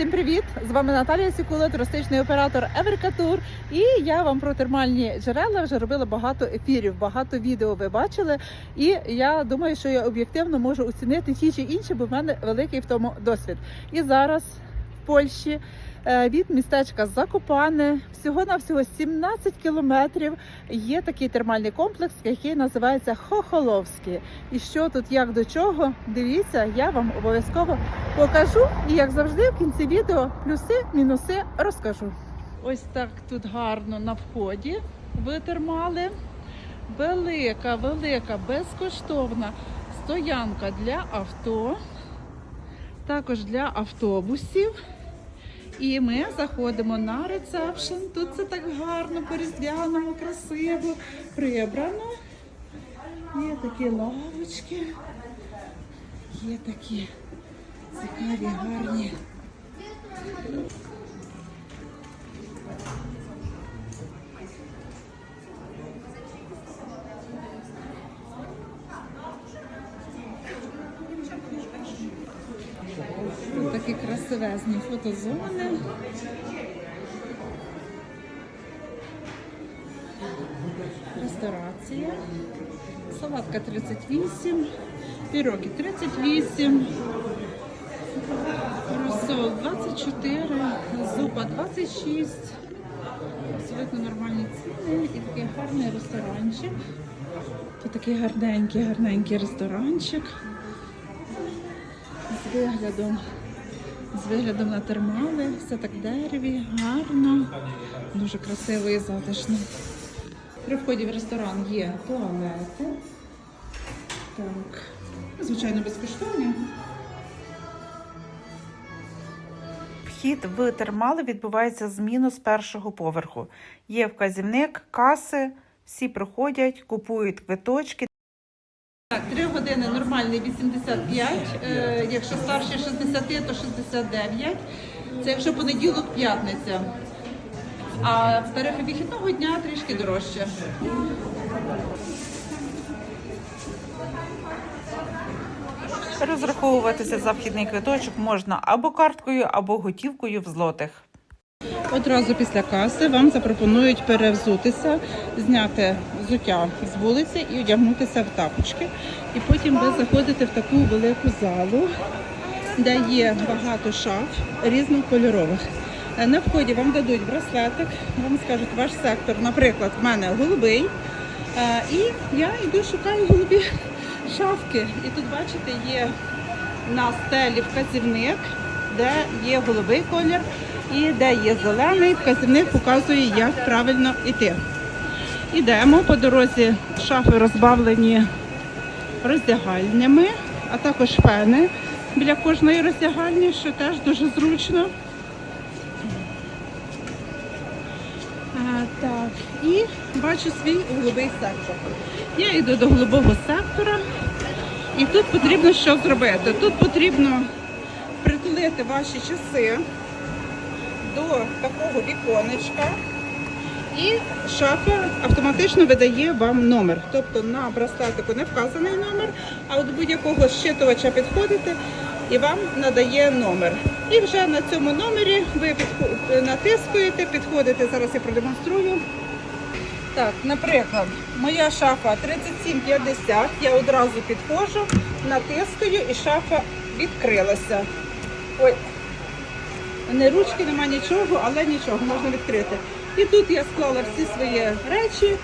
Всім привіт! З вами Наталія Сікула, туристичний оператор Еверкатур. І я вам про термальні джерела вже робила багато ефірів, багато відео ви бачили. І я думаю, що я об'єктивно можу оцінити ті чи інші, бо в мене великий в тому досвід. І зараз в Польщі від містечка Закопане всього на всього 17 кілометрів є такий термальний комплекс, який називається Хохоловський. І що тут, як до чого, дивіться, я вам обов'язково покажу. І як завжди, в кінці відео плюси, мінуси розкажу. Ось так тут гарно на вході в термали. Велика, велика, безкоштовна стоянка для авто, також для автобусів. І ми заходимо на ресепшн. Тут це так гарно, по-різдвяному, красиво, прибрано. Є такі лавочки, є такі цікаві, гарні. Красивезні фотозони. Ресторація. Салатка 38, піроги 38, розсол 24, зупа 26. Абсолютно нормальні ціни і такий гарний ресторанчик. Тут такий гарненький, гарненький ресторанчик з виглядом, з виглядом на термали, все так дереві, гарно, дуже красиво і затишно. При вході в ресторан є туалети. Так, звичайно, безкоштовні. Вхід в термали відбувається зміну з першого поверху. Є вказівник, каси, всі проходять, купують квиточки. Так, 3 години нормальний 85, е, якщо старші 60, то 69. Це якщо понеділок, п'ятниця. А вихідного дня трішки дорожче. Розраховуватися за вхідний квиточок можна або карткою, або готівкою в злотих. Одразу після каси вам запропонують перевзутися, зняти взуття з вулиці і одягнутися в тапочки. І потім ви заходите в таку велику залу, де є багато шаф різнокольорових. Е, На вході вам дадуть браслетик, вам скажуть ваш сектор, наприклад, в мене голубий. Е, І я йду шукаю голубі шафки. І тут, бачите, є на стелі вказівник, де є голубий колір і де є зелений. Вказівник показує, як правильно йти. Ідемо по дорозі. Шафи розбавлені роздягальнями, а також фени біля кожної роздягальні, що теж дуже зручно. Так, і бачу свій голубий сектор. Я йду до голубого сектора, і тут потрібно що зробити? Тут потрібно притулити ваші часи до такого віконечка. І шафа автоматично видає вам номер. Тобто на браслетику не вказаний номер, а от будь-якого щитувача підходите і вам надає номер. І вже на цьому номері ви натискуєте, підходите. Зараз я продемонструю. Так, наприклад, моя шафа 3750, я одразу підходжу, натискаю і шафа відкрилася. Ой, не ручки, нема нічого, але нічого, можна відкрити. І тут я склала всі свої речі,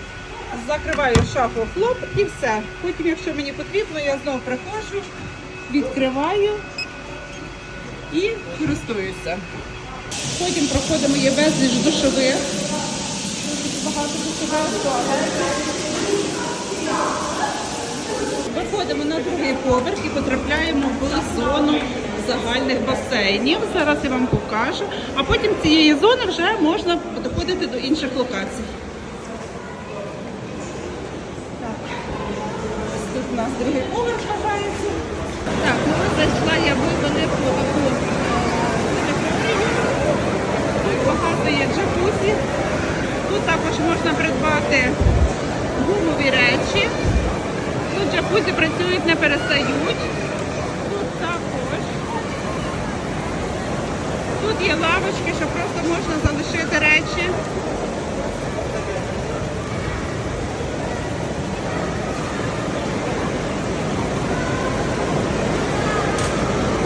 закриваю шафу хлоп і все. Потім, якщо мені потрібно, я знову приходжу, відкриваю і користуюся. Потім проходимо є безліч душових. Багато душових. Виходимо на другий поверх і потрапляємо в зону загальних басейнів. Зараз я вам покажу. А потім цієї зони вже можна доходити до інших локацій. Так. Ось Тут у нас другий поверх вважається. Так, ну зайшла я в велику таку е. Тут багато є джакузі. Тут також можна придбати гумові речі. Тут джакузі працюють, не перестають. Тут є лавочки, що просто можна залишити речі.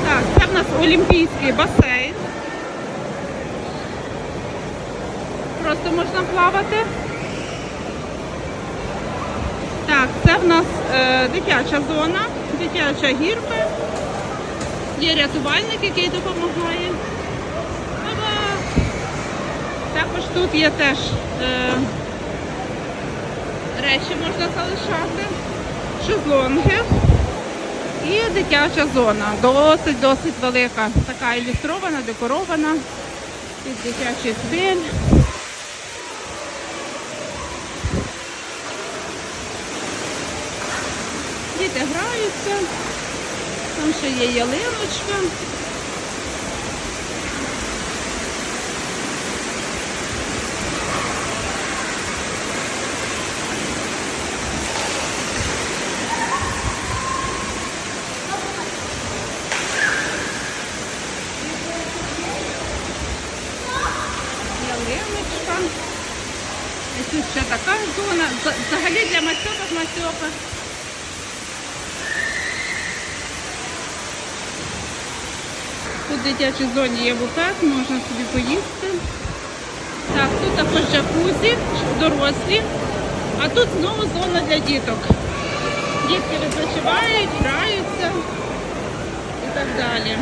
Так, це в нас олімпійський басейн. Просто можна плавати. Так, це в нас е, дитяча зона, дитяча гірка. Є рятувальник, який допомагає. Також тут є теж е, речі можна залишати, шезлонги і дитяча зона. Досить, досить велика. Така ілюстрована, декорована. Під дитячий стиль. Діти граються. Там ще є. Ялиночка. І тут ще така зона. Взагалі для масьопок масьопок. Тут в дитячій зоні є буфет, можна собі поїсти. Так, тут також джакузі, дорослі. А тут знову зона для діток. Дітки відпочивають, граються і так далі.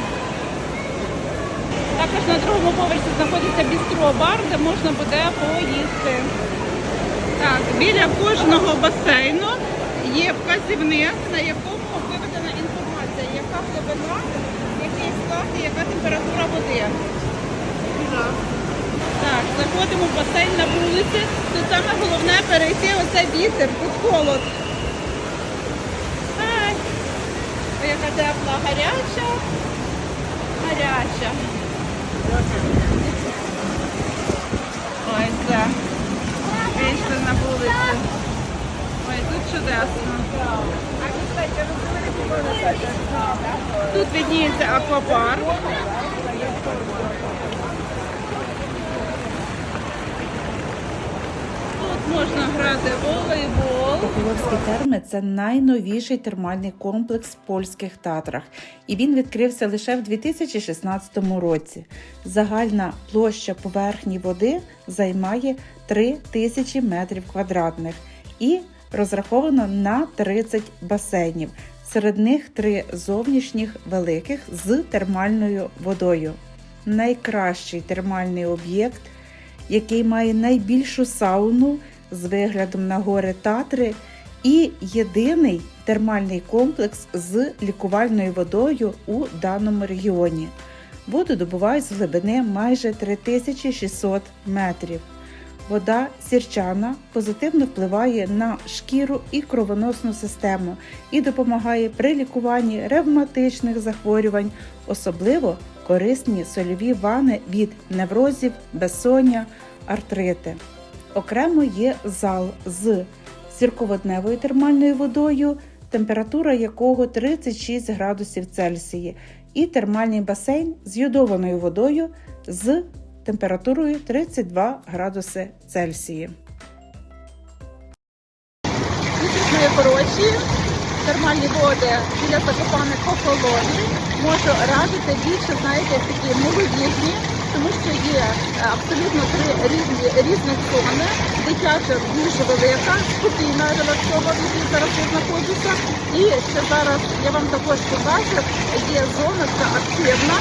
Також на другому поверсі знаходиться бістро-бар, де можна буде поїсти. Так, біля кожного басейну є вказівник, на якому виведена інформація, яка глибина, який склад і яка температура води. Так, заходимо в басейн на вулиці. Тут саме головне перейти оцей вітер, тут холод. Ай, Ой, яка тепла, гаряча, гаряча. Ой, це. Вийшли на вулицю. Ой, тут чудесно. Тут видніється аквапарк. Тут можна грати волейбол. Поколовські терми це найновіший термальний комплекс в польських Татрах, і він відкрився лише в 2016 році. Загальна площа поверхні води займає 3 тисячі метрів квадратних і розраховано на 30 басейнів. Серед них три зовнішніх великих з термальною водою. Найкращий термальний об'єкт який має найбільшу сауну з виглядом на гори Татри, і єдиний термальний комплекс з лікувальною водою у даному регіоні. Воду добувають з глибини майже 3600 метрів. Вода сірчана позитивно впливає на шкіру і кровоносну систему і допомагає при лікуванні ревматичних захворювань, особливо корисні сольові вани від неврозів, безсоння, артрити. Окремо є зал з зірководневою термальною водою, температура якого 36 градусів Цельсії, і термальний басейн з йодованою водою з температурою 32 градуси Цельсії. Дуже хороші термальні води біля Закопаних охолоні. Можу радити більше, знаєте, такі молодіжні, тому що є е, абсолютно три різні різних зони. Дитяча дуже велика, спокійна, релаксова, в зараз я знаходжуся. І ще зараз я вам також покажу, є зона це активна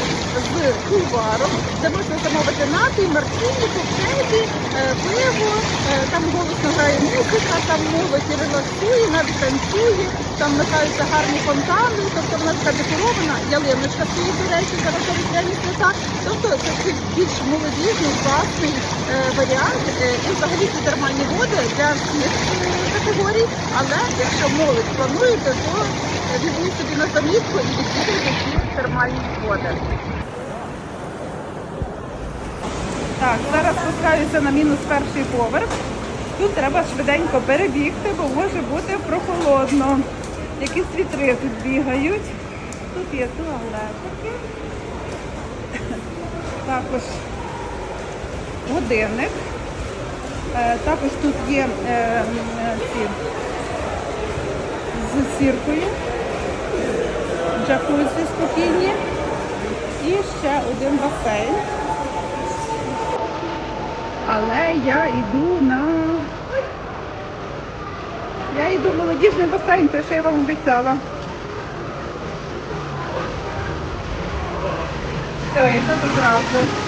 з кулваром, де можна замовити напій, мартині, коктейлі, е, пиво, е, там голосно грає музика, там молодь релаксує, навіть танцює, там микаються гарні фонтани, тобто вона така декорована, ялиночка стоїть, до речі, зараз різдвяні свята. Тобто це більш молодіжний, класний е, варіант. Е, і взагалі ці термальні води для всіх е, категорій, але якщо молодь плануєте, то е, візьміть собі на замітку і відвідуйте ці термальні води. Так, зараз спускаюся на мінус перший поверх. Тут треба швиденько перебігти, бо може бути прохолодно. Якісь вітри тут бігають. Тут є туалетики. також годинник. Е, Також тут є е, ці з сіркою, джакузі спокійні і ще один басейн. Але я йду на. Я йду в молодіжний басейн, те, що я вам обіцяла. Все, і тут одразу.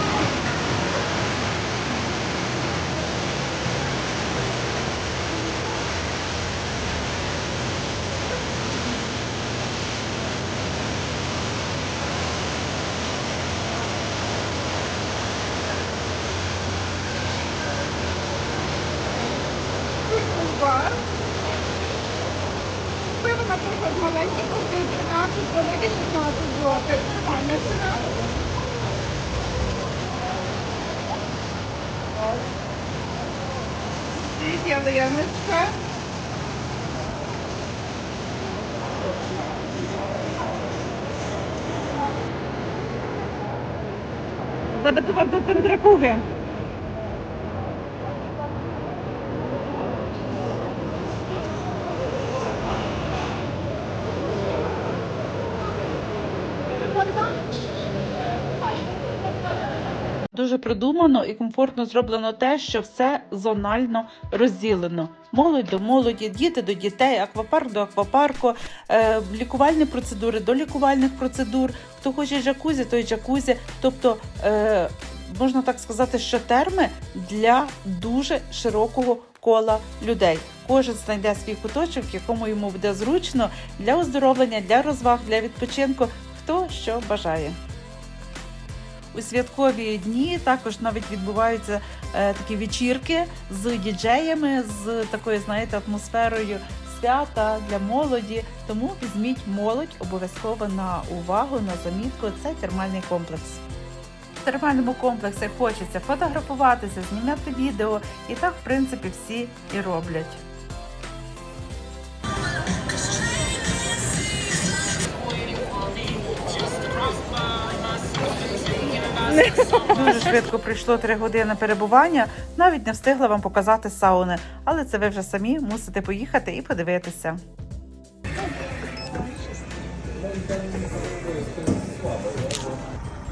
Lidia do Janeczka. Zadecydował do ten drakuchy. Дуже продумано і комфортно зроблено те, що все зонально розділено. Молодь до молоді, діти до дітей, аквапарк до аквапарку, е, лікувальні процедури до лікувальних процедур. Хто хоче джакузі, той джакузі. Тобто, е, можна так сказати, що терми для дуже широкого кола людей. Кожен знайде свій куточок, якому йому буде зручно для оздоровлення, для розваг, для відпочинку. Хто що бажає. У святкові дні також навіть відбуваються е, такі вечірки з діджеями, з такою, знаєте, атмосферою свята для молоді. Тому візьміть молодь обов'язково на увагу, на замітку. Це термальний комплекс. В термальному комплексі хочеться фотографуватися, знімати відео, і так, в принципі, всі і роблять. Швидко пройшло три години перебування. Навіть не встигла вам показати сауни, але це ви вже самі мусите поїхати і подивитися.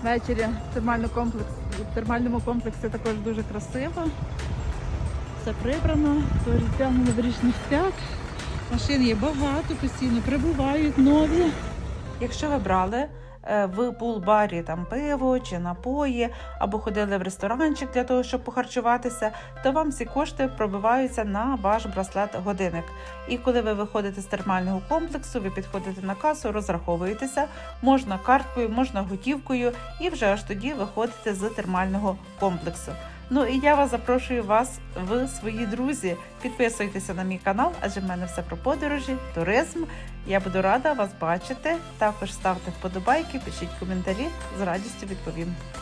Ввечері в термальному комплексі, в термальному комплексі також дуже красиво. Все прибрано, до різдвяно-новорічних свят. Машин є багато, постійно прибувають нові. Якщо ви брали в пул-барі там пиво чи напої, або ходили в ресторанчик для того, щоб похарчуватися, то вам всі кошти пробиваються на ваш браслет-годинник. І коли ви виходите з термального комплексу, ви підходите на касу, розраховуєтеся, можна карткою, можна готівкою, і вже аж тоді виходите з термального комплексу. Ну і я вас запрошую вас в свої друзі. Підписуйтеся на мій канал, адже в мене все про подорожі, туризм. Я буду рада вас бачити. Також ставте вподобайки, пишіть коментарі, з радістю відповім.